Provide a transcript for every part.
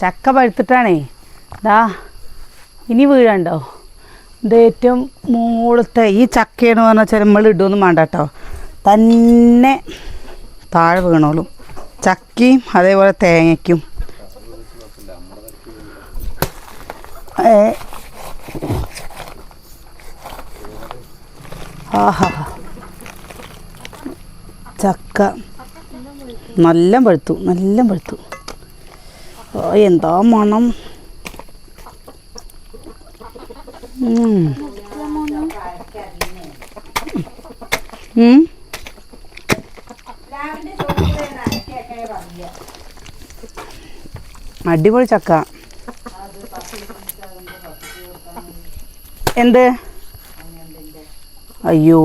ചക്ക പഴുത്തിട്ടാണേ. ദാ ഇനി വീഴണ്ടോ? ഇത് ഏറ്റവും മൂളത്തെ ഈ ചക്കയാണ് പറഞ്ഞാൽ നമ്മൾ ഇടുമൊന്നും വേണ്ട കേട്ടോ തന്നെ താഴെ വീണോളും. ചക്കയും അതേപോലെ തേങ്ങയ്ക്കും. ആഹാ. ചക്ക നല്ല പഴുത്തു നല്ല പഴുത്തു. എന്താ മണം. അടിപൊളി ചക്ക. എന്ത്? അയ്യോ.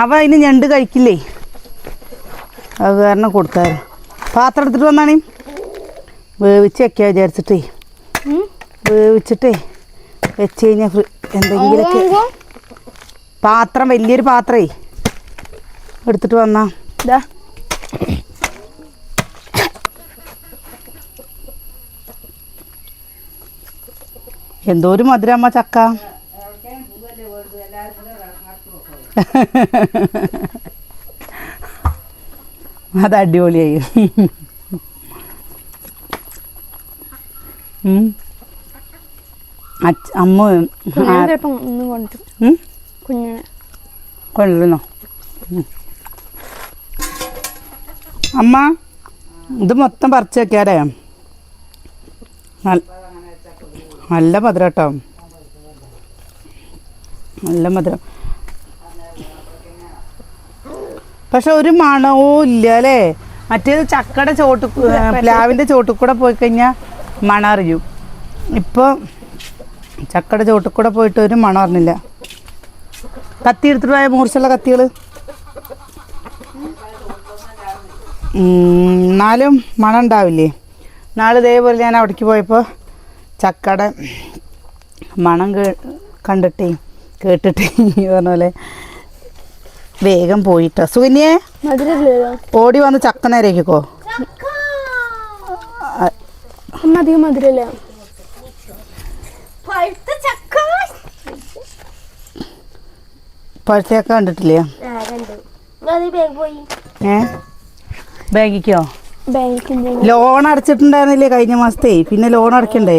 അവ അതിന് ഞണ്ട് കഴിക്കില്ലേ? അത് കാരണം കൊടുത്താ പാത്രം എടുത്തിട്ട് വന്നാണേ? വേവിച്ച് വെക്കാൻ വിചാരിച്ചിട്ടേ വേവിച്ചിട്ടേ വെച്ച് കഴിഞ്ഞാൽ എന്തെങ്കിലുമൊക്കെ പാത്രം വലിയൊരു പാത്രേ. എടുത്തിട്ട് വന്നാ. ഇതാ എന്തോ ഒരു മധുരമ്മ ചക്ക. അത് അടിപൊളിയായി ഉം. അച്ഛ- അമ്മ കുഞ്ഞിനെ? കൊണ്ടുവരുന്നോ അമ്മ ഇത് മൊത്തം പറിച്ച് വെക്കാറേ നല്ല മധുരം കേട്ടോ നല്ല മധുരം. പക്ഷെ ഒരു മണവും ഇല്ല അല്ലേ? മറ്റേത് ചക്കയുടെ ചോട്ട് പ്ലാവിന്റെ ചോട്ടിൽ കൂടെ പോയി കഴിഞ്ഞാൽ മണം അറിയും ഇപ്പോൾ ചക്കയുടെ ചോട്ടിൽ കൂടെ പോയിട്ട് ഒരു മണറിഞ്ഞില്ല കത്തി എടുത്തിട്ട് പോയ മൂർച്ചുള്ള കത്തികൾ എന്നാലും മണം ഉണ്ടാവില്ലേ? നാളെ ഇതേപോലെ ഞാൻ അവിടേക്ക് പോയപ്പോൾ ചക്കയുടെ മണം കേ കണ്ടിട്ടേ കേട്ടിട്ടേ പറഞ്ഞ പോലെ വേഗം പോയിട്ടോ. സുകന്യെ ഓടി വന്ന് ചക്ക നേരേക്കോ അമ്മ അധികം പഴുത്തേക്ക കണ്ടിട്ടില്ലേ? ഏ? ബാങ്കിക്കോ ലോൺ അടച്ചിട്ടുണ്ടായിരുന്നില്ലേ കഴിഞ്ഞ മാസത്തെ? പിന്നെ ലോൺ അടയ്ക്കണ്ടേ?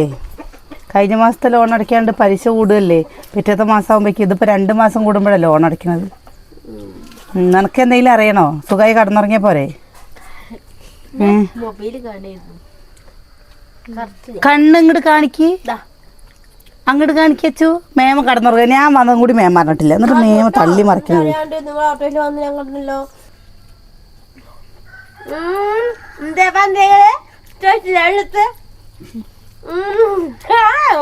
കഴിഞ്ഞ മാസത്തെ ലോൺ അടക്കാണ്ട് പലിശ കൂടുകയല്ലേ? പിറ്റത്തെ മാസം ആകുമ്പോഴേക്കും ഇതിപ്പോൾ രണ്ട് മാസം കൂടുമ്പോഴാണ് ലോൺ അടയ്ക്കണത്. ഉം, നിനക്ക് എന്തെങ്കിലും അറിയണോ? സുഖമായി കടന്നുറങ്ങിയ പോരെ. മൊബൈൽ കാണായിരുന്നു കണ്ണ് ഇങ്ങോട്ട് കാണിക്ക്. അങ്ങോട്ട് കാണിക്കച്ചു മേമ കടന്നുറങ്ങ. ഞാൻ വന്നതും കൂടി മേമ പറഞ്ഞിട്ടില്ല. എന്നിട്ട് മേമ തള്ളി മറിക്കാൻ എന്താ പന്തേകൾ ചോദിച്ചിട്ട്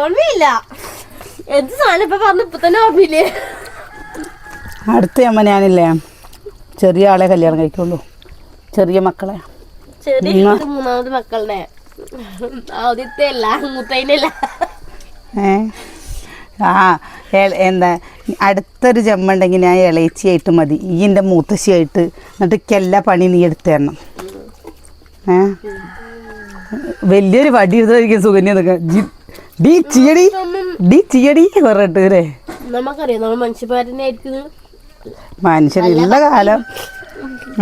ഓർമ്മയില്ല. എന്ത് സാധനം ഇപ്പൊ പറഞ്ഞു തന്നെ ഓർമ്മയില്ലേ? അടുത്ത അമ്മ ഞാനില്ലേ. ചെറിയ ആളെ കല്യാണം കഴിക്കുള്ളൂ. ചെറിയ മക്കളെ. ചെറിയ മൂന്നാമത് മക്കളുടെ. ആദ്യത്തെ അല്ല മൂത്തതിന്റെ അല്ല ഏ? ആ എന്താ അടുത്തൊരു ജമ്മുണ്ടെങ്കിൽ ഞാൻ ഇളയിച്ചിയായിട്ട് മതി. ഈ എന്റെ മൂത്തശ്ശിയായിട്ട് എന്നിട്ട് എല്ലാ പണി നീ എടുത്തു തരണം. ഏ? വലിയൊരു വടി എടുത്തായിരിക്കും സുഗന്യ ഡി ചിയടി ഡി ചിയടി പറഞ്ഞിട്ട് അല്ലേ? നമുക്കറിയാം നമ്മൾ മനുഷ്യന്മാരനെ ആയിരിക്കും. മനുഷ്യനുള്ള കാലം.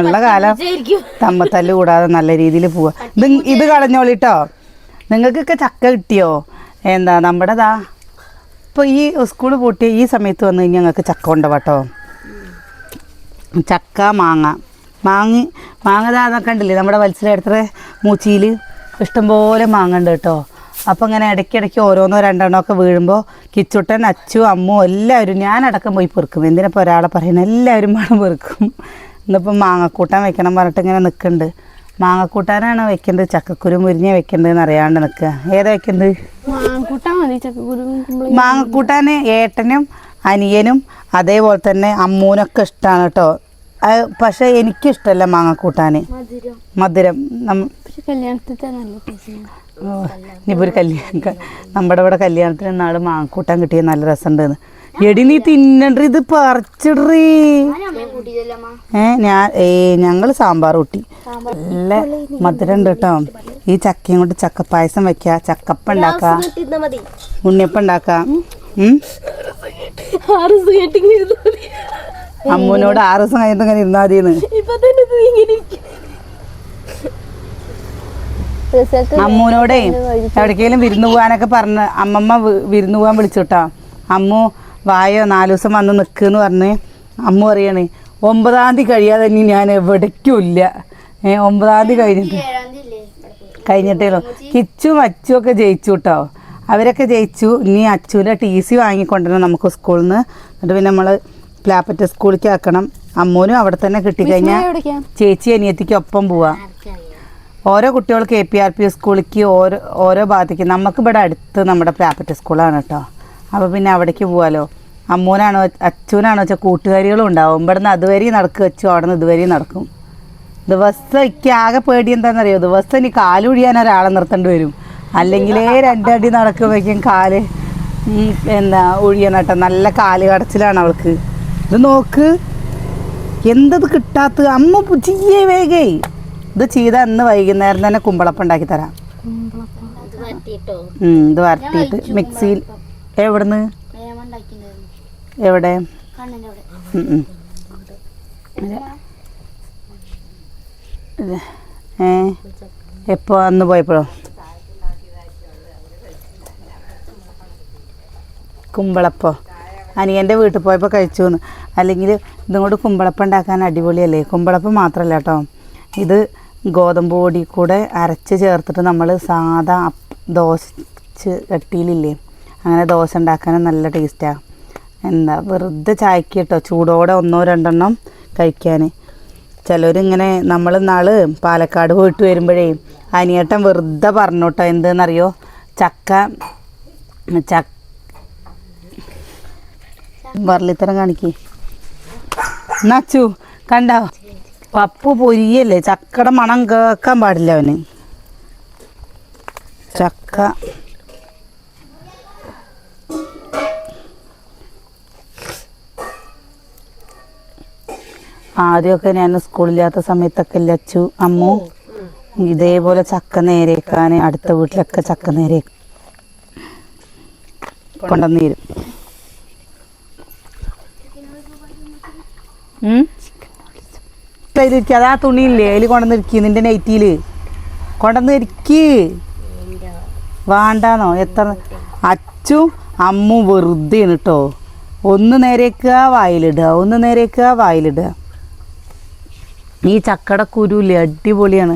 ഉള്ള കാലം തമ്മത്തല്ല് തമ്മ തല്ല് കൂടാതെ നല്ല രീതിയിൽ പോവുക ഇത് ഇത് കളഞ്ഞോളിട്ടോ? നിങ്ങൾക്കൊക്കെ ചക്ക കിട്ടിയോ? എന്താ നമ്മുടേതാ? ഇപ്പൊ ഇപ്പോൾ ഈ സ്കൂൾ പൂട്ടി ഈ സമയത്ത് വന്നു കഴിഞ്ഞാൽ ഞങ്ങൾക്ക് ചക്ക കൊണ്ടുപോട്ടോ ചക്ക മാങ്ങ. മാങ്ങി മാങ്ങ അതൊക്കെ കണ്ടില്ലേ നമ്മുടെ മത്സരത്തിലെ മൂച്ചിയിൽ ഇഷ്ടംപോലെ മാങ്ങ ഉണ്ട് കേട്ടോ. അപ്പോൾ ഇങ്ങനെ ഇടയ്ക്കിടയ്ക്ക് ഓരോന്നോ രണ്ടെണ്ണോ ഒക്കെ വീഴുമ്പോൾ കിച്ചുട്ടൻ അച്ചു അമ്മു എല്ലാവരും ഞാനടക്കം പോയി പെറുക്കും. എന്തിനപ്പോൾ ഒരാളെ പറയുന്നത് എല്ലാവരും വേണം പെറുക്കും. ഇന്നിപ്പം മാങ്ങക്കൂട്ടാൻ വെക്കണം പറഞ്ഞിട്ട് ഇങ്ങനെ നിൽക്കുന്നുണ്ട്. മാങ്ങക്കൂട്ടാനാണ് വെക്കേണ്ടത്. ചക്കക്കുരു മുരിഞ്ഞ വെക്കേണ്ടതെന്ന് അറിയാണ്ട് നിൽക്കുക. ഏതാ വെക്കുന്നത് മാങ്ങക്കൂട്ടാന് മാങ്ങക്കൂട്ടാൻ ഏട്ടനും അനിയനും അതേപോലെ തന്നെ അമ്മൂനൊക്കെ ഇഷ്ടമാണ് കേട്ടോ. പക്ഷെ എനിക്കിഷ്ടമല്ല മാങ്ങക്കൂട്ടാൻ. മധുരം. ഇനിയിപ്പോൾ ഒരു കല്യാണം നമ്മുടെ ഇവിടെ കല്യാണത്തിന് നാളെ മാങ്ങക്കൂട്ടാൻ കിട്ടിയ നല്ല രസമുണ്ടെന്ന്. എടി നീ തിന്നണ്ട ഇത് പറിച്ചിടറി. ഏ ഞാൻ ഏ ഞങ്ങൾ സാമ്പാർ കൂട്ടി. നല്ല മധുരം ഉണ്ട് കേട്ടോ. ഈ ചക്കയും കൊണ്ട് ചക്കപ്പായസം വെക്ക ചക്കപ്പ ഉണ്ടാക്ക ഉണ്ണിയപ്പ ഉണ്ടാക്ക. മതി. അമ്മൂനോട് ആറ് ദിവസം കഴിഞ്ഞിട്ട് ഇങ്ങനെ ഇരുന്നാ മതിയെന്ന് റിസൾട്ട് അമ്മൂനോടേ എവിടേക്കെങ്കിലും വിരുന്ന് പോകാനൊക്കെ പറഞ്ഞ് അമ്മമ്മ വിരുന്ന് പോകാൻ കേട്ടോ. അമ്മു വായോ നാല് ദിവസം വന്ന് നിൽക്കുന്നു പറഞ്ഞ് അമ്മ പറയണേ ഒമ്പതാം തീയതി കഴിയാതെ ഇനി ഞാൻ എവിടേക്കും ഇല്ല ഏ ഒമ്പതാം തീയതി കഴിഞ്ഞിട്ട്. കഴിഞ്ഞിട്ടേ ഉള്ളൂ കിച്ചും അച്ചും ഒക്കെ ജയിച്ചു കേട്ടോ. അവരൊക്കെ ജയിച്ചു. ഇനി അച്ചുവിന്റെ ടി സി വാങ്ങിക്കൊണ്ടുവരണം നമുക്ക് സ്കൂളിൽ നിന്ന്. എന്നിട്ട് പിന്നെ നമ്മൾ പ്ലാപ്പറ്റ സ്കൂളിലേക്ക് ആക്കണം. അമ്മൂനും അവിടെ തന്നെ കിട്ടിക്കഴിഞ്ഞാൽ ചേച്ചി അനിയത്തിക്ക് ഒപ്പം പോവാം. ഓരോ കുട്ടികൾക്ക് എ പി ആർ പി സ്കൂളിലേക്ക് ഓരോ ഓരോ ഭാഗത്തേക്ക്. നമുക്ക് ഇവിടെ അടുത്ത് നമ്മുടെ പ്രാപ്പറ്റ് സ്കൂളാണ് കേട്ടോ. അപ്പോൾ പിന്നെ അവിടേക്ക് പോവാലോ. അമ്മൂനാണോ അച്ഛനാണോ വെച്ചാൽ കൂട്ടുകാരികളും ഉണ്ടാവും. ഇവിടുന്ന് അതുവരെ നടക്കും അച്ഛൻ അവിടെ നിന്ന് ഇതുവരെ നടക്കും. ദിവസം എനിക്ക് ആകെ പേടി എന്താണെന്നറിയോ ദിവസം ഇനി കാലൊഴിയാൻ ഒരാളെ നിർത്തേണ്ടി വരും. അല്ലെങ്കിലേ രണ്ടടി നടക്കുമ്പോഴേക്കും കാൽ എന്താ ഒഴിയണം കേട്ടോ. നല്ല കാൽ കടച്ചിലാണ് അവൾക്ക്. ഇത് നോക്ക്. എന്തത് കിട്ടാത്ത അമ്മ ചെയ്യേ വേഗേ. ഇത് ചെയ്ത അന്ന് വൈകുന്നേരം തന്നെ കുമ്പളപ്പം ഉണ്ടാക്കി തരാം. ഇത് വരട്ടിയിട്ട് മിക്സിയിൽ എവിടുന്ന്? എവിടെ? ഏ? എപ്പോ? അന്ന് പോയപ്പോഴോ? കുമ്പളപ്പോ. അനിയന്റെ വീട്ടിൽ പോയപ്പോൾ കഴിച്ചു എന്ന് അല്ലെങ്കിൽ ഇതും കൂടി കുമ്പളപ്പം ഉണ്ടാക്കാൻ അടിപൊളിയല്ലേ? കുമ്പളപ്പം മാത്രമല്ല കേട്ടോ ഇത് ഗോതമ്പ് പൊടി കൂടെ അരച്ച് ചേർത്തിട്ട് നമ്മൾ സാധാ ദോശ കട്ടിയിലില്ലേ? അങ്ങനെ ദോശ ഉണ്ടാക്കാനും നല്ല ടേസ്റ്റാണ് എന്താ വെറുതെ ചായക്ക് കേട്ടോ ചൂടോടെ ഒന്നോ രണ്ടെണ്ണം കഴിക്കാൻ ചിലരിങ്ങനെ നമ്മൾ നാൾ പാലക്കാട് പോയിട്ട് വരുമ്പോഴേ അനിയേട്ടൻ വെറുതെ പറഞ്ഞു കേട്ടോ എന്തെന്നറിയോ? ചക്ക ചക്ക വരളിത്തരം കാണിക്ക്. നച്ചു കണ്ടോ? പപ്പു പൊരിയല്ലേ ചക്കയുടെ മണം കേൾക്കാൻ പാടില്ല അവന്. ചക്ക ആദ്യമൊക്കെ ഞാൻ സ്കൂളില്ലാത്ത സമയത്തൊക്കെ ലച്ചു അമ്മു ഇതേപോലെ ചക്ക നേരേക്കാൻ അടുത്ത വീട്ടിലൊക്കെ ചക്ക നേരെ കൊണ്ടുവന്നീരും. ഉം? ഇതിലിരിക്ക് അതാ തുണിയില്ലേ? അതിൽ കൊണ്ടുവന്നിരിക്കി. നിന്റെ നൈറ്റിയിൽ കൊണ്ടുവന്നിരിക്ക്. വേണ്ടാന്നോ? എത്ര? അച്ചും അമ്മും വെറുതെ കേട്ടോ ഒന്ന് നേരേക്കുക വായിലിടുക. ഒന്ന് നേരേക്കുക വായിലിടുക. ഈ ചക്കട കുരുല്ലേ അടിപൊളിയാണ്.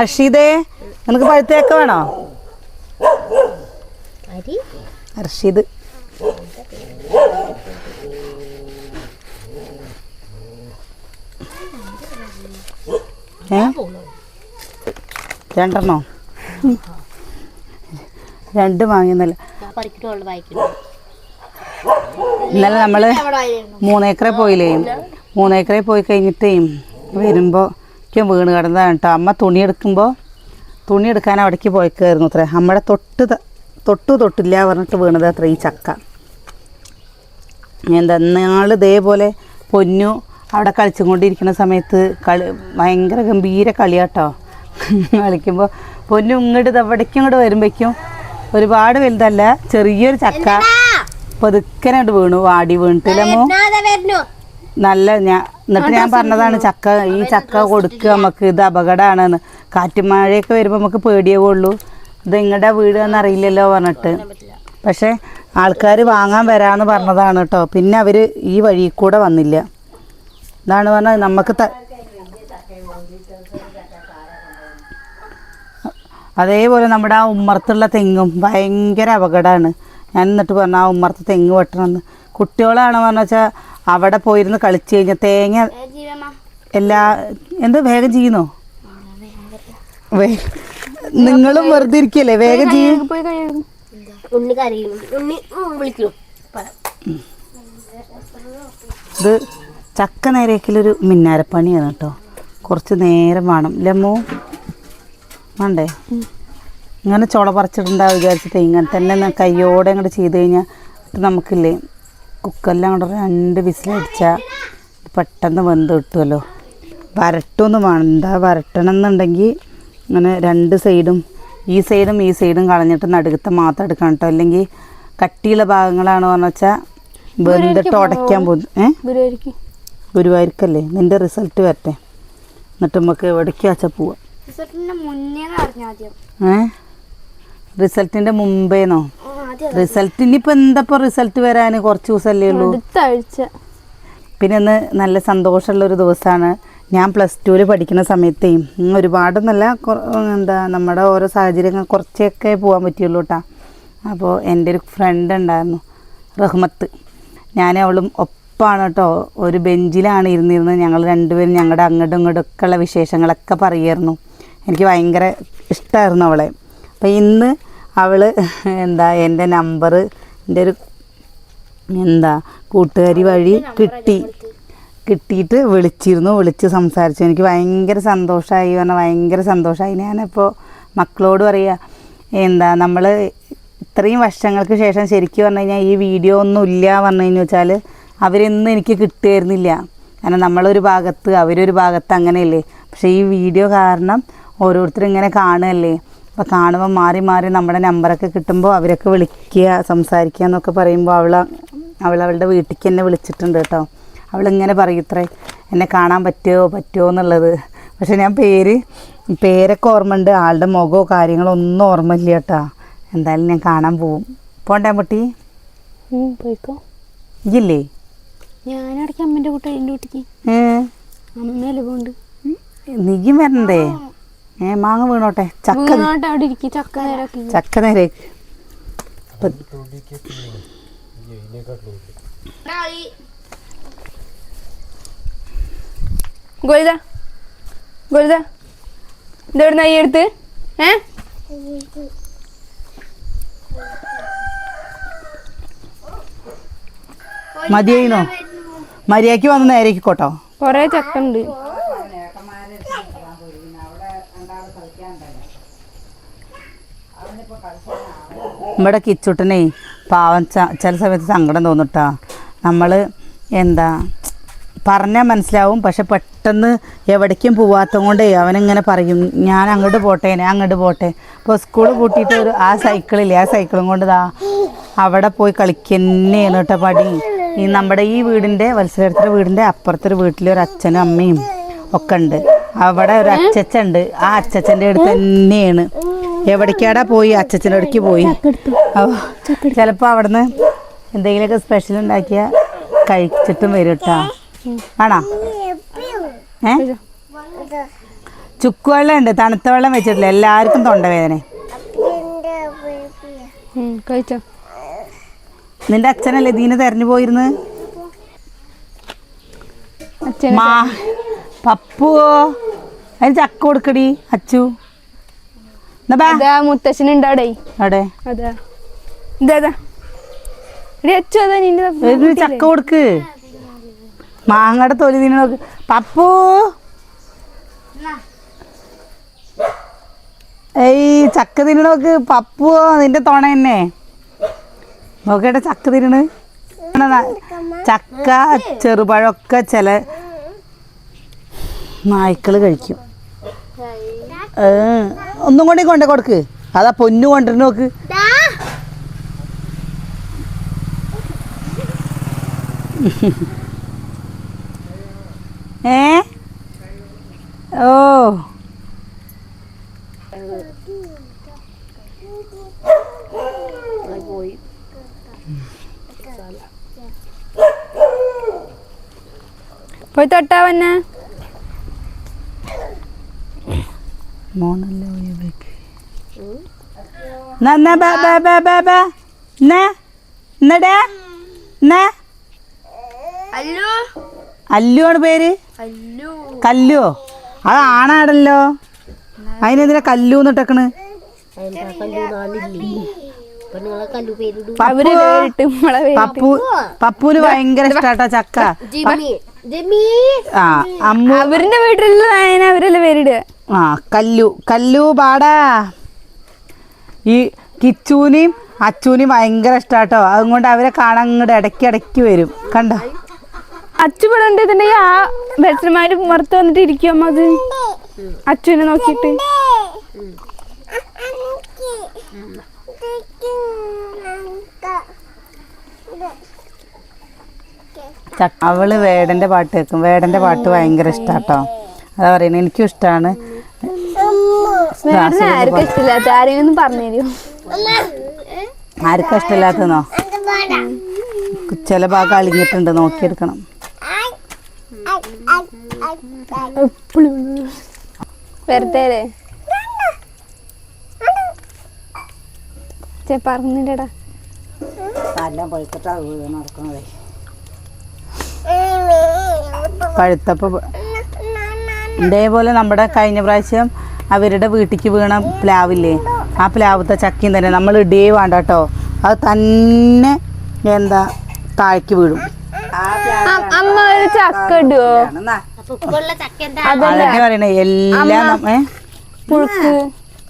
അർഷീദേ നിനക്ക് പഴുത്തേക്ക വേണോ? അർഷീദ്. ഏ? രണ്ടെണ്ണോ? രണ്ട് വാങ്ങിയെന്നല്ല. ഇന്നലെ നമ്മൾ മൂന്നേക്കറെ പോയില്ലേ? മൂന്നേക്കറെ പോയി കഴിഞ്ഞിട്ടേ വരുമ്പോൾ എനിക്ക് വീണ് കിടന്നതാണ് കേട്ടോ അമ്മ തുണി എടുക്കുമ്പോൾ തുണി എടുക്കാൻ അവിടേക്ക് പോയിക്കായിരുന്നു അത്ര. അമ്മയുടെ തൊട്ട് തൊട്ടു തൊട്ടില്ല പറഞ്ഞിട്ട് വീണത് അത്ര ഈ ചക്ക. എന്താ നാൾ ഇതേപോലെ പൊന്നു അവിടെ കളിച്ചും കൊണ്ടിരിക്കുന്ന സമയത്ത് കളി ഭയങ്കര ഗംഭീര കളിയാട്ടോ. കളിക്കുമ്പോൾ പൊന്നു ഇങ്ങോട്ട് അവിടേക്കും ഇങ്ങോട്ട് വരുമ്പോഴേക്കും ഒരുപാട് വലുതല്ല ചെറിയൊരു ചക്ക. പതുക്കനായിട്ട് വീണു വാടി വീണിട്ടില്ലമ്മോ നല്ല ഞാൻ എന്നിട്ട് ഞാൻ പറഞ്ഞതാണ് ചക്ക ഈ ചക്ക കൊടുക്കുക നമുക്ക് ഇത് അപകടമാണെന്ന്. കാറ്റും മഴയൊക്കെ വരുമ്പോൾ നമുക്ക് പേടിയാവുള്ളൂ ഇത് നിങ്ങളുടെ വീട് എന്നറിയില്ലല്ലോ പറഞ്ഞിട്ട്. പക്ഷേ ആൾക്കാർ വാങ്ങാൻ വരാമെന്ന് പറഞ്ഞതാണ് കേട്ടോ. പിന്നെ അവർ ഈ വഴി കൂടെ വന്നില്ല. ഇതാണ് പറഞ്ഞത് നമുക്ക് അതേപോലെ നമ്മുടെ ആ ഉമ്മറത്തുള്ള തെങ്ങും ഭയങ്കര അപകടമാണ്. ഞാൻ എന്നിട്ട് പറഞ്ഞു ആ ഉമ്മറത്ത് തെങ്ങ് വെട്ടണമെന്ന്. കുട്ടികളാണ് പറഞ്ഞു വെച്ചാൽ അവിടെ പോയിരുന്ന് കളിച്ചു കഴിഞ്ഞാൽ തേങ്ങ എല്ലാ എന്ത് വേഗം ചെയ്യുന്നോ? നിങ്ങളും വെറുതെ ഇരിക്കല്ലേ? വേഗം ചെയ്യും. ഇത് ചക്ക നേരേക്കിലൊരു മിന്നാരപ്പണിയാണ് കേട്ടോ. കുറച്ച് നേരം വേണം. ലമ്മോ വേണ്ടേ? ഇങ്ങനെ ചുള പറിച്ചിട്ടുണ്ടാവും വിചാരിച്ചിട്ട് ഇങ്ങനെ തന്നെ കയ്യോടെ അങ്ങോട്ട് ചെയ്ത് കഴിഞ്ഞാൽ നമുക്കില്ലേ? കുക്കറിൽ അങ്ങോട്ട് രണ്ട് വിസിലടിച്ചാൽ പെട്ടെന്ന് വെന്ത് കിട്ടുമല്ലോ വരട്ടൊന്നും എന്താ വരട്ടണം എന്നുണ്ടെങ്കിൽ ഇങ്ങനെ രണ്ട് സൈഡും ഈ സൈഡും ഈ സൈഡും കളഞ്ഞിട്ട് നടുക്കത്തെ മാത്രം എടുക്കണം കേട്ടോ. അല്ലെങ്കിൽ കട്ടിയുള്ള ഭാഗങ്ങളാണ് പറഞ്ഞു വെച്ചാൽ വെന്തിട്ട് ഉടയ്ക്കാൻ പോകും. ഏഹ് ഗുരുവായൂർക്കല്ലേ? നിന്റെ റിസൾട്ട് വരട്ടെ. എന്നിട്ട് നമുക്ക് എവിടേക്ക് വെച്ചാൽ പോവാം? റിസൾട്ടിന്റെ മുമ്പേന്നോ? റിസൾട്ട് ഇനിയിപ്പോ എന്തപ്പോ റിസൾട്ട് വരാൻ കുറച്ച് ദിവസമല്ലേ ഉള്ളൂ? പിന്നെ ഇന്ന് നല്ല സന്തോഷമുള്ള ഒരു ദിവസമാണ്. ഞാൻ പ്ലസ് ടുവിൽ പഠിക്കുന്ന സമയത്തേ ഉം, ഒരുപാട് നല്ല എന്താ നമ്മുടെ ഓരോ സാഹചര്യങ്ങൾ കുറച്ചൊക്കെ പോകാൻ പറ്റുള്ളൂ കേട്ടോ അപ്പോൾ എന്റെ ഒരു ഫ്രണ്ട് ഉണ്ടായിരുന്നു റഹ്മത്ത്. ഞാൻ അവളും ഒപ്പാണ് കേട്ടോ ഒരു ബെഞ്ചിലാണ് ഇരുന്നിരുന്നത്. ഞങ്ങൾ രണ്ടുപേരും ഞങ്ങളുടെ അങ്ങോട്ടും ഇങ്ങോട്ടും ഒക്കെയുള്ള വിശേഷങ്ങളൊക്കെ പറയുമായിരുന്നു എനിക്ക് ഭയങ്കര ഇഷ്ടമായിരുന്നു അവളെ. അപ്പോൾ ഇന്ന് അവൾ എന്താ എന്റെ നമ്പർ എന്റെ ഒരു എന്താ കൂട്ടുകാരി വഴി കിട്ടി. കിട്ടിയിട്ട് വിളിച്ചിരുന്നു വിളിച്ച് സംസാരിച്ചു. എനിക്ക് ഭയങ്കര സന്തോഷമായി പറഞ്ഞാൽ ഭയങ്കര സന്തോഷമായി ഞാനിപ്പോൾ മക്കളോട് പറയുക എന്താ നമ്മൾ ഇത്രയും വർഷങ്ങൾക്ക് ശേഷം ശരിക്കും പറഞ്ഞു കഴിഞ്ഞാൽ ഈ വീഡിയോ ഒന്നും ഇല്ല പറഞ്ഞു കഴിഞ്ഞു വെച്ചാൽ അവരൊന്നും എനിക്ക് കിട്ടുമായിരുന്നില്ല കാരണം നമ്മളൊരു ഭാഗത്ത് അവരൊരു ഭാഗത്ത് അങ്ങനെയല്ലേ. പക്ഷേ ഈ വീഡിയോ കാരണം ഓരോരുത്തരും ഇങ്ങനെ കാണുകയല്ലേ. അപ്പോൾ കാണുമ്പോൾ മാറി മാറി നമ്മുടെ നമ്പറൊക്കെ കിട്ടുമ്പോൾ അവരൊക്കെ വിളിക്കുക സംസാരിക്കുക എന്നൊക്കെ പറയുമ്പോൾ അവൾ അവൾ അവളുടെ വീട്ടിലേക്ക് എന്നെ വിളിച്ചിട്ടുണ്ട് കേട്ടോ. അവളിങ്ങനെ പറയും ഇത്രേ എന്നെ കാണാൻ പറ്റുമോ പറ്റുമോ എന്നുള്ളത്. പക്ഷേ ഞാൻ പേര് പേരൊക്കെ ഓർമ്മയുണ്ട്. ആളുടെ മുഖമോ കാര്യങ്ങളോ ഒന്നും ഓർമ്മയില്ല കേട്ടോ. എന്തായാലും ഞാൻ കാണാൻ പോവും. പോണ്ടേ മുട്ടി പോയിക്കോ. ഇല്ലേ ഞാനിടയ്ക്ക് അമ്മന്റെ കൂട്ടി എന്റെ കുട്ടിക്ക്. ഏ? അമ്മയല്ലേ പോണ്ട് നീയും വരണ്ടേ? ഏ മാങ്ങ വീണോട്ടെ? ചക്ക ചക്ക നേരാക്കി ഗോലിത ഗോലിത ഇതെവിടുന്ന ഈ എടുത്ത്? ഏ? മതിയായിനോ? മര്യാദയ്ക്ക് വന്ന് നേരേക്ക് കോട്ടോ കൊറേ ചക്ക ഉണ്ട്. നമ്മുടെ കിച്ചുട്ടനെ പാവം ചില സമയത്ത് സങ്കടം തോന്നിട്ടാ. നമ്മൾ എന്താ പറഞ്ഞാൽ മനസ്സിലാവും പക്ഷെ പെട്ടെന്ന് എവിടേക്കും പോവാത്തത് കൊണ്ടേ അവനിങ്ങനെ പറയും ഞാൻ അങ്ങോട്ട് പോട്ടെ ഞാൻ അങ്ങോട്ട് പോട്ടെ. ഇപ്പോൾ സ്കൂൾ കൂട്ടിയിട്ട് ഒരു ആ സൈക്കിളില്ലേ ആ സൈക്കിളും കൊണ്ട് അവിടെ പോയി കളിക്കുന്നേന്ന് കേട്ടോ പടി ഈ നമ്മുടെ ഈ വീടിന്റെ വത്സരത്തിന്റെ വീടിന്റെ അപ്പുറത്തൊരു വീട്ടിൽ ഒരു അച്ഛനും അമ്മയും ഒക്കെ ഉണ്ട്. അവിടെ ഒരു അച്ചച്ചുണ്ട് ആ അച്ചച്ചന്റെ അടുത്ത് തന്നെയാണ്. എവിടേക്കാടാ പോയി? അച്ചച്ചന്റെ അടുക്ക് പോയി. ചിലപ്പോൾ അവിടുന്ന് എന്തെങ്കിലുമൊക്കെ സ്പെഷ്യൽ ഉണ്ടാക്കിയ കഴിച്ചിട്ടും വരും കേട്ടോ. ആണോ? ഏ? ചുക്കുവെള്ളം ഉണ്ട് തണുത്ത വെള്ളം വെച്ചിട്ടില്ല. എല്ലാവർക്കും തൊണ്ടവേദന. കഴിച്ചോ? നിന്റെ അച്ഛനല്ലേ ദീന തെരഞ്ഞു പോയിരുന്ന് പപ്പുവോ? അതിന് ചക്ക കൊടുക്കടി അച്ചു. അതാ മുത്തശ്ശനുണ്ട് അവിടെ? അവിടെ അതാ ഇതാ ചക്ക കൊടുക്ക്. മാങ്ങയുടെ തൊലി തിന്നു നോക്ക് പപ്പു. ഏയ് ചക്ക തിന്നു നോക്ക് പപ്പു നിന്റെ തൊണ തന്നെ. നോക്കട്ടെ ചക്ക തിന്നണ്. ചക്ക ചെറുപഴമൊക്കെ ചില നായ്ക്കൾ കഴിക്കും. ഒന്നും കൂടി കൊണ്ട കൊടുക്ക്. അതാ പൊന്നു കൊണ്ടിരുന്നു നോക്ക്. ഏ? ഓ. പോയി പോയി തൊട്ടാ വന്നെ. അല്ലുവാണ് പേര്? കല്ലു. കല്ലുവോ അത് ആണാടല്ലോ. അതിനെതിരെ കല്ലു എന്നിട്ടേക്കണ്. പപ്പൂന് ഭയങ്കര ഇഷ്ടാട്ടോ ചക്ക. ജിമ്മി ജിമ്മി ആ അമ്മ. അവരുടെ വീട്ടിലുള്ള അവരല്ലേ പേരിടുക? ആ കല്ലു കല്ലു പാടാ. ഈ കിച്ചൂനെയും അച്ചൂനെയും ഭയങ്കര ഇഷ്ടാട്ടോ. അതുകൊണ്ട് അവരെ കാണാൻ ഇങ്ങോട്ട് ഇടയ്ക്ക് ഇടയ്ക്ക് വരും. കണ്ടോ? അച്ചു ഇവിടെ ഉണ്ടെന്നുണ്ടെങ്കിൽ ആ ബെസ്റ്റർമാര് പുറത്ത് വന്നിട്ട് ഇരിക്കും അത്. അച്ചുവിനെ നോക്കിയിട്ട്. അവൾ വേടന്റെ പാട്ട് കേൾക്കും. വേടന്റെ പാട്ട് ഭയങ്കര ഇഷ്ടാട്ടോ. അതാ പറയുന്നത് എനിക്കും ഇഷ്ടമാണ് വേറെ ആർക്കും ഇഷ്ടമില്ലാത്ത ആരെങ്കിലും ഒന്ന് പറഞ്ഞു ഇഷ്ടമില്ലാത്തോ ഇഷ്ടമില്ലാത്തന്നോ ചില ഭാഗം അളിഞ്ഞിട്ടുണ്ട് നോക്കിയെടുക്കണം. എപ്പോഴും വെറുതെ ചേ പറഞ്ഞില്ലടാ. നല്ല പഴുത്തിട്ടാ വീട് നടക്കണതേ പഴുത്തപ്പോ ഇതേപോലെ നമ്മുടെ കഴിഞ്ഞ പ്രാവശ്യം അവരുടെ വീട്ടിക്ക് വീണ പ്ലാവില്ലേ? ആ പ്ലാവത്തെ ചക്കയും തന്നെ നമ്മൾ ഇടേ വേണ്ട കേട്ടോ. അത് തന്നെ എന്താ താഴേക്ക് വീഴും. അമ്മ ഒരു ചക്ക ഇടുവോ? ചക്ക എന്താ? അതന്നെ പറയണേ എല്ലാം? പുഴുക്ക്.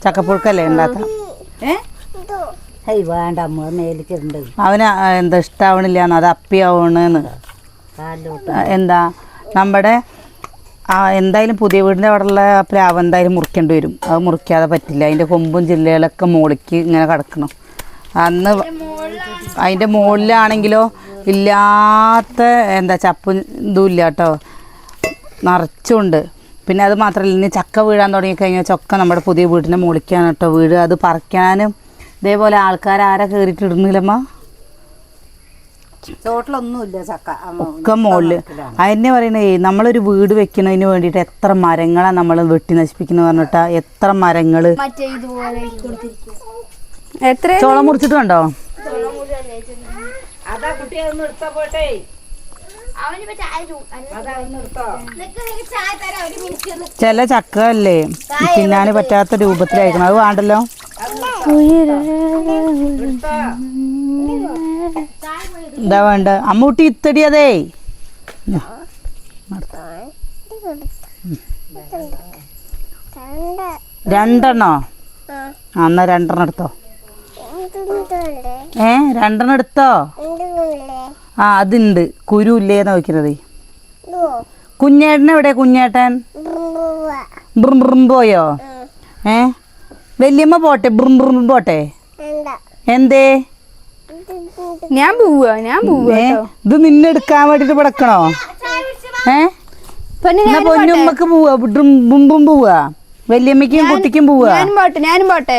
ചക്കപ്പുഴുക്കല്ലേ ഉണ്ടാക്കാം വേണ്ട അമ്മ മേലിക്കുണ്ട് അവന് എന്താ ഇഷ്ടാവണില്ല അത് അപ്പിയാവണെന്ന് എന്താ? നമ്മുടെ ആ എന്തായാലും പുതിയ വീടിന്റെ അവിടെയുള്ള പ്ലാവ് എന്തായാലും മുറിക്കേണ്ടി വരും. അത് മുറിക്കാതെ പറ്റില്ല. അതിന്റെ കൊമ്പും ജില്ലകളൊക്കെ മുകളിക്ക് ഇങ്ങനെ കിടക്കണം. അന്ന് അതിന്റെ മുകളിലാണെങ്കിലോ ഇല്ലാത്ത എന്താ ചപ്പും ഇതും ഇല്ല കേട്ടോ. നിറച്ചുണ്ട്. പിന്നെ അത് മാത്രമല്ല ഇനി ചക്ക വീഴാൻ തുടങ്ങിക്കഴിഞ്ഞാൽ ചൊക്ക നമ്മുടെ പുതിയ വീടിന്റെ മുകളിക്കാണ് കേട്ടോ വീട്. അത് പറിക്കാനും ഇതേപോലെ ആൾക്കാർ ആരാ കയറിയിട്ട് ഇടുന്നില്ലമ്മ? ചക്ക. അമ്മ ഒക്കെ മുകളിൽ അതിനെ പറയണേ നമ്മളൊരു വീട് വെക്കുന്നതിന് വേണ്ടിയിട്ട് എത്ര മരങ്ങളാണ് നമ്മൾ വെട്ടി നശിപ്പിക്കുന്നത് പറഞ്ഞിട്ടാ എത്ര മരങ്ങൾ മറ്റേ ഇതുപോലെ കൊടുത്തിരിക്കും എത്ര ചോളം മുറിച്ചിട്ടുണ്ടോ? മിനിറ്റ് ചില ചക്ക അല്ലേ തിന്നാൻ പറ്റാത്ത രൂപത്തിലായിരിക്കണം. അത് വേണ്ടല്ലോ? എന്താ വേണ്ട? അമ്മൂട്ടി ഇത്തടി അതേ രണ്ടെണ്ണോ? ആ, എന്നാ രണ്ടെണ്ണം എടുത്തോ. ഏ രണ്ടെണ്ണം എടുത്തോ? ആ അതുണ്ട്. കുരു ഇല്ലേന്ന് നോക്കുന്നത് കുഞ്ഞേട്ടൻ എവിടെ കുഞ്ഞേട്ടൻ? ബ്രും ബ്രും പോയോ? ഏ? വല്യമ്മ പോട്ടെ. ബ്രും ബ്രും പോട്ടെ. എന്തേ? ഞാൻ പോവാ ഞാൻ പോവാ ഇത് നിന്നെ എടുക്കാൻ വേണ്ടിട്ട് പടക്കണോ? ഏ? പൊന്നുമ്മക്ക് പോവാ ബുമ്പും പോവാ. വല്യമ്മക്കും കുട്ടിക്കും പോവാ. ഞാനും പോട്ടെ ഞാനും പോട്ടെ.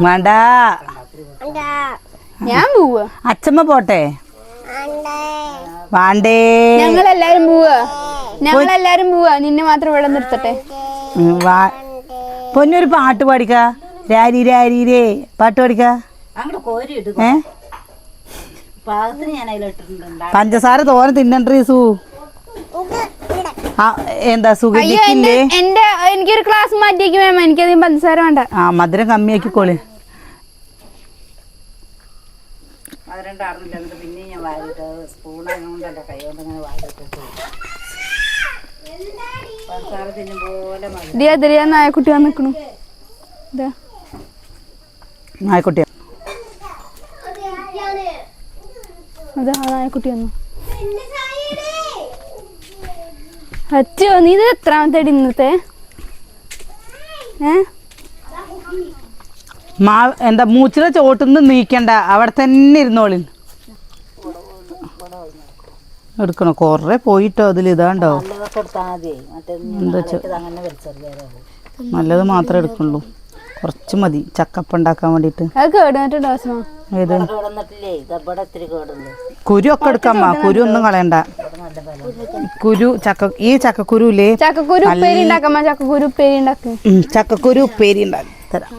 വേണ്ട. ഞാൻ പോവാ. അച്ഛമ്മ പോട്ടെ? വേണ്ടേ. ഞങ്ങളെല്ലാരും പോവാ. ഞങ്ങളെല്ലാരും പോവാ. നിന്നെ മാത്രം ഇവിടെ നിർത്തട്ടെ. പൊന്നൊരു പാട്ട് പാടിക്കാ. രാരി രാരി രേ. പാട്ട് പാടിക്ക. അങ്ങോട്ട് കോരി ഇടുക പാകത്തിന് ഞാൻ അതിലിട്ടിട്ടുണ്ട് പഞ്ചസാര തോനെ തിന്നണ്ടേ സു ആ എന്താ സുഖിക്കില്ലേ എന്റെ എനിക്കൊരു ക്ലാസ് മാറ്റിയേക്ക് എനിക്ക് എനിക്കധികം പഞ്ചസാര വേണ്ട. ആ മധുരം കമ്മിയാക്കിക്കോളി. അതിരണ്ടാറുന്നില്ല എന്നിട്ട് പിന്നെ ഞാൻ വാരിട്ട് കൈ കൊണ്ട് വാരിട്ടിട്ട് ദിയ ദിയ നായക്കുട്ടി വന്നിക്കണു ഇതാ. ആയിക്കോട്ടെ അതാ നായക്കുട്ടി വന്നു അച്ഛോ നീ ഇത് എത്രാമത്തെ അടി ഇന്നത്തെ? ഏ? മാ എന്താ മൂച്ചിലെ ചോട്ടുന്ന് നീക്കണ്ട. അവിടെ തന്നെ ഇരുന്നോളിൽ എടുക്കണോ? കൊറേ പോയിട്ടോ അതിൽ ഇതാണ്ടോ? നല്ലത് മാത്രമേ എടുക്കുള്ളൂ. കുറച്ച് മതി. ചക്കപ്പ ഉണ്ടാക്കാൻ വേണ്ടിയിട്ട്. കുരു ഒക്കെ എടുക്കാമ്മ കുരു ഒന്നും കളയണ്ട. കുരു ചക്ക ഈ ചക്കക്കുരു ഇല്ലേ ചക്കക്കുരു ഉപ്പേരി ഉണ്ടാക്കമ്മ ചക്കക്കുരു ഉപ്പേരി ഉണ്ടാക്കും. ഉം, ചക്കക്കുരു ഉപ്പേരി ഉണ്ടാക്കി. തരാം.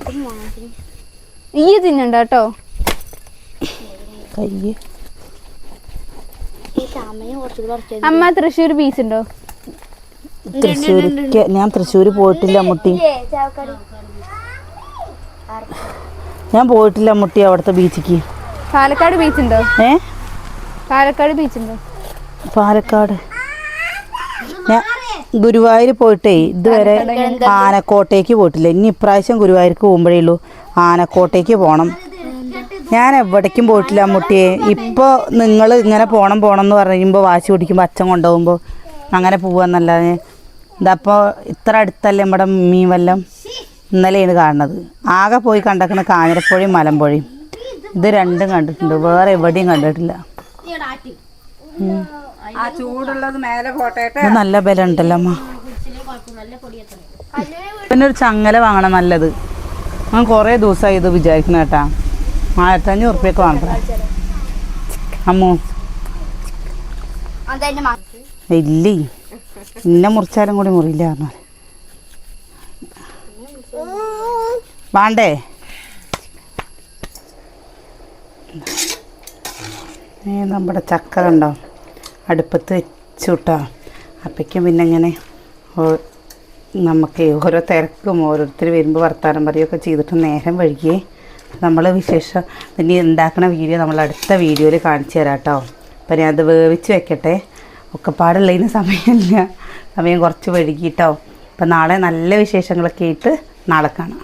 ഈ തിന്നണ്ട കേട്ടോ. അമ്മ തൃശ്ശൂർ ബീച്ച് ഉണ്ടോ? തൃശ്ശൂർ ഞാൻ തൃശ്ശൂർ പോയിട്ടില്ല മുട്ടി. ഞാൻ പോയിട്ടില്ല മുട്ടി അവിടുത്തെ ബീച്ചിക്ക്. പാലക്കാട് ബീച്ച് ഉണ്ടോ ഏ? പാലക്കാട് ബീച്ച് ഉണ്ടോ പാലക്കാട്. ഞാൻ ഗുരുവായൂർ പോയിട്ടേ ഇതുവരെ ആനക്കോട്ടേക്ക് പോയിട്ടില്ല. ഇനി ഇപ്രാവശ്യം ഗുരുവായൂർക്ക് പോകുമ്പോഴേ ഉള്ളൂ. ആനക്കോട്ടേക്ക് പോകണം ഞാൻ എവിടേക്കും പോയിട്ടില്ല മുട്ടിയെ. ഇപ്പോൾ നിങ്ങൾ ഇങ്ങനെ പോകണം പോകണം എന്ന് പറയുമ്പോൾ വാശി പിടിക്കുമ്പോൾ അച്ഛൻ കൊണ്ടുപോകുമ്പോൾ അങ്ങനെ പോവാന്നല്ലാതെ. ഇതപ്പോൾ ഇത്ര അടുത്തല്ലേ നമ്മുടെ മീൻ വല്ലം? ഇന്നലെയാണ് കാണുന്നത്. ആകെ പോയി കണ്ടേക്കണ കാഞ്ഞിരപ്പുഴയും മലമ്പുഴയും. ഇത് രണ്ടും കണ്ടിട്ടുണ്ട്. വേറെ എവിടെയും കണ്ടിട്ടില്ല. ഇത് നല്ല ബലം ഉണ്ടല്ലോ അമ്മ. പിന്നെ ഒരു ചങ്ങല വാങ്ങണം നല്ലത്. ഞാൻ കുറേ ദിവസമായി ഇത് വിചാരിക്കുന്ന കേട്ടാ. ആയിരത്തഞ്ഞൂറ് ഉറുപ്പ്യൊക്കെ വാങ്ങണം. അമ്മോ. അതെന്നെ ഇല്ലേ? ഇന്നെ മുറിച്ചാലും കൂടി മുറിയില്ല പറഞ്ഞാൽ വേണ്ടേ? നമ്മുടെ ചക്ക ഉണ്ടോ അടുപ്പത്ത് വെച്ചു കേട്ടോ അപ്പോഴേക്കും പിന്നെ ഇങ്ങനെ നമുക്ക് ഓരോ തിരക്കും ഓരോരുത്തർ വരുമ്പോൾ വർത്താനം പറയുകയൊക്കെ ചെയ്തിട്ട് നേരം വഴുകിയേ നമ്മൾ വിശേഷം ഇനി ഉണ്ടാക്കുന്ന വീഡിയോ നമ്മൾ അടുത്ത വീഡിയോയിൽ കാണിച്ചു തരാം കേട്ടോ അപ്പം ഞാൻ അത് വേവിച്ച് വെക്കട്ടെ. ഒക്കെ പാടുള്ളതിന് സമയമില്ല. സമയം കുറച്ച് വഴുകിയിട്ടോ അപ്പം നാളെ നല്ല വിശേഷങ്ങളൊക്കെ ആയിട്ട് നാളെ കാണാം.